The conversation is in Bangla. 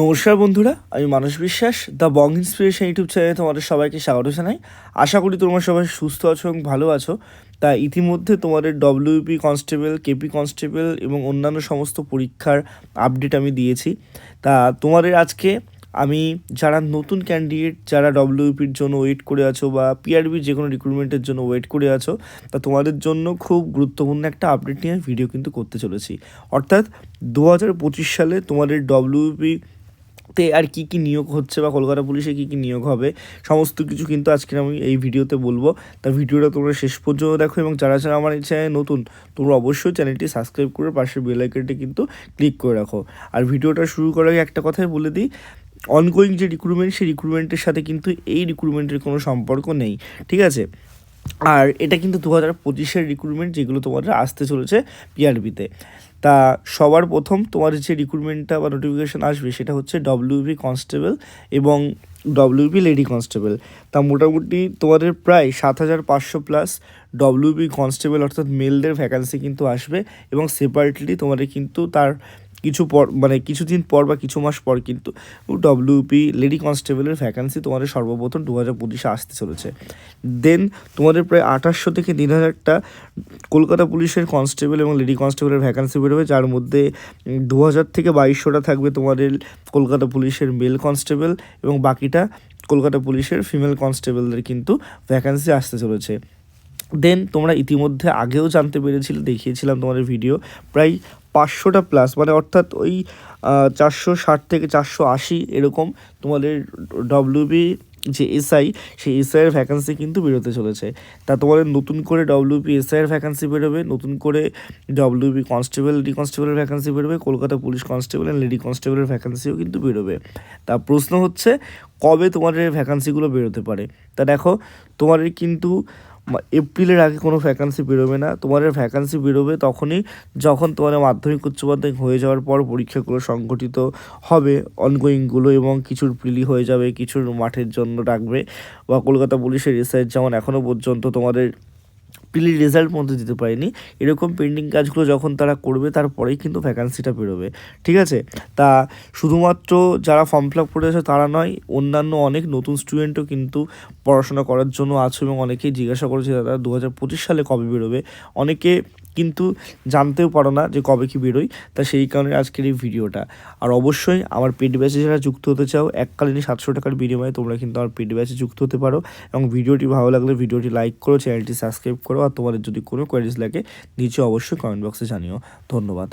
নমস্কার বন্ধুরা, আমি মানস বিশ্বাস দ্য বং ইন্সপিরেশন ইউটিউব চ্যানেলে তোমাদের সবাইকে স্বাগত জানাই। আশা করি তোমরা সবাই সুস্থ আছো এবং ভালো আছো। তা ইতিমধ্যে তোমাদের ডব্লিউপি কনস্টেবল কেপি কনস্টেবল এবং অন্যান্য সমস্ত পরীক্ষার আপডেট আমি দিয়েছি। তা তোমাদের আজকে আমি যারা নতুন ক্যান্ডিডেট যারা ডব্লিউপির জন্য ওয়েট করে আছো বা পিআরবি যে কোনো রিক্রুটমেন্টের জন্য ওয়েট করে আছো, তা তোমাদের জন্য খুব গুরুত্বপূর্ণ একটা আপডেট নিয়ে ভিডিও কিন্তু করতে চলেছি। অর্থাৎ দু হাজার পঁচিশ সালে তোমাদের ডব্লিউপি তে আর কি কি নিয়োগ হচ্ছে বা কলকাতা পুলিশে কি কি নিয়োগ হবে, সমস্ত কিছু কিন্তু আজকে আমি এই ভিডিওতে বলব। তা ভিডিওটা তোমরা শেষ পর্যন্ত দেখো এবং যারা যারা আমার চ্যানেলে নতুন, তোমরা অবশ্যই চ্যানেলটি সাবস্ক্রাইব করে পাশের বেল আইকনটি কিন্তু ক্লিক করে রাখো। আর ভিডিওটা শুরু করার আগে একটা কথাই বলে দিই অনগোয়িং যে রিক্রুটমেন্ট সেই রিক্রুটমেন্টের সাথে কিন্তু এই রিক্রুটমেন্টের কোনো সম্পর্ক নেই। ঠিক আছে? আর এটা কিন্তু দু হাজার পঁচিশের রিক্রুটমেন্ট যেগুলো তোমাদের আসতে চলেছে পিআরবিতে তা। সবার প্রথম তোমার যে রিক্রুটমেন্টটা বা নোটিফিকেশান আসবে সেটা হচ্ছে ডব্লিউপি কনস্টেবল এবং ডব্লিউপি লেডি কনস্টেবল তা মোটামুটি তোমাদের প্রায় সাত হাজার পাঁচশো প্লাস ডব্লিউপি কনস্টেবল অর্থাৎ মেলদের ভ্যাকান্সি কিন্তু আসবে এবং সেপারেটলি তোমাদের কিন্তু তার কিছু পর মানে কিছুদিন পর বা কিছু মাস পর কিন্তু ডব্লিউপি লেডি কনস্টেবলের ভ্যাকান্সি তোমাদের সর্বপ্রথম দু হাজার পঁচিশে আসতে চলেছে। দেন তোমাদের প্রায় আঠাশশো থেকে তিন হাজারটা কলকাতা পুলিশের কনস্টেবল এবং লেডি কনস্টেবলের ভ্যাকান্সি বেরোবে, যার মধ্যে দু হাজার থেকে বাইশশোটা থাকবে তোমাদের কলকাতা পুলিশের মেল কনস্টেবল এবং বাকিটা কলকাতা পুলিশের ফিমেল কনস্টেবলদের কিন্তু ভ্যাকান্সি আসতে চলেছে। দেন তোমরা ইতিমধ্যে আগেও জানতে পেরেছিলে, দেখিয়েছিলাম তোমাদের ভিডিও প্রায় পাঁচশোটা প্লাস মানে অর্থাৎ ওই চারশো ষাট থেকে চারশো আশি এরকম তোমাদের ডব্লিউবি যে এসআই সেই এসআইয়ের ভ্যাকান্সি কিন্তু বেরোতে চলেছে। তা তোমাদের নতুন করে ডব্লিউপি এসআইয়ের ভ্যাকান্সি বেরোবে, নতুন করে ডব্লিউপি কনস্টেবল লেডি কনস্টেবলের ভ্যাকান্সি বেরোবে, Kolkata police constable and lady কনস্টেবলের ভ্যাকান্সিও কিন্তু বেরোবে। তা প্রশ্ন হচ্ছে, কবে তোমাদের ভ্যাকান্সিগুলো বেরোতে পারে? তা দেখো, তোমাদের কিন্তু এপ্রিলের আগে কোনো ভ্যাকান্সি বেরোবে না। তোমাদের ভ্যাকান্সি বেরোবে তখনই যখন তোমাদের মাধ্যমিক, উচ্চ মাধ্যমিক হয়ে যাওয়ার পর পরীক্ষাগুলো সংগঠিত হবে অনগোয়িংগুলো এবং কিছুর প্রিলি হয়ে যাবে কিছুর মাঠের জন্য ডাকবে বা কলকাতা পুলিশের রিসার্চ যেমন এখনও পর্যন্ত তোমাদের প্রিলি রেজাল্ট মধ্যে দিতে পারেনি। এরকম পেন্ডিং কাজগুলো যখন তারা করবে, তারপরেই কিন্তু ভ্যাকান্সিটা বেরোবে। ঠিক আছে? তা শুধুমাত্র যারা ফর্ম ফিল আপ করেছে তারা নয়, অন্যান্য অনেক নতুন স্টুডেন্টও কিন্তু পড়াশোনা করার জন্য আছে এবং অনেকেই জিজ্ঞাসা করেছে তারা দু হাজার পঁচিশ সালে কবে বেরোবে? অনেকে কিন্তু জানতেও পারো না যে কবে কি বেরোয় তা সেই কারণে আজকের এই ভিডিওটা। আর অবশ্যই আমার পেড ব্যাচে যারা যুক্ত হতে চাও এককালীন সাতশো টাকার বিনিময়ে তোমরা কিন্তু আমার পেড ব্যাচে যুক্ত হতে পারো। এবং ভিডিওটি ভালো লাগলে ভিডিওটি লাইক করো, চ্যানেলটি সাবস্ক্রাইব করো, আর তোমাদের যদি কোনো কোয়ারিজ লাগে, নিচে অবশ্যই কমেন্ট বক্সে জানিও। ধন্যবাদ।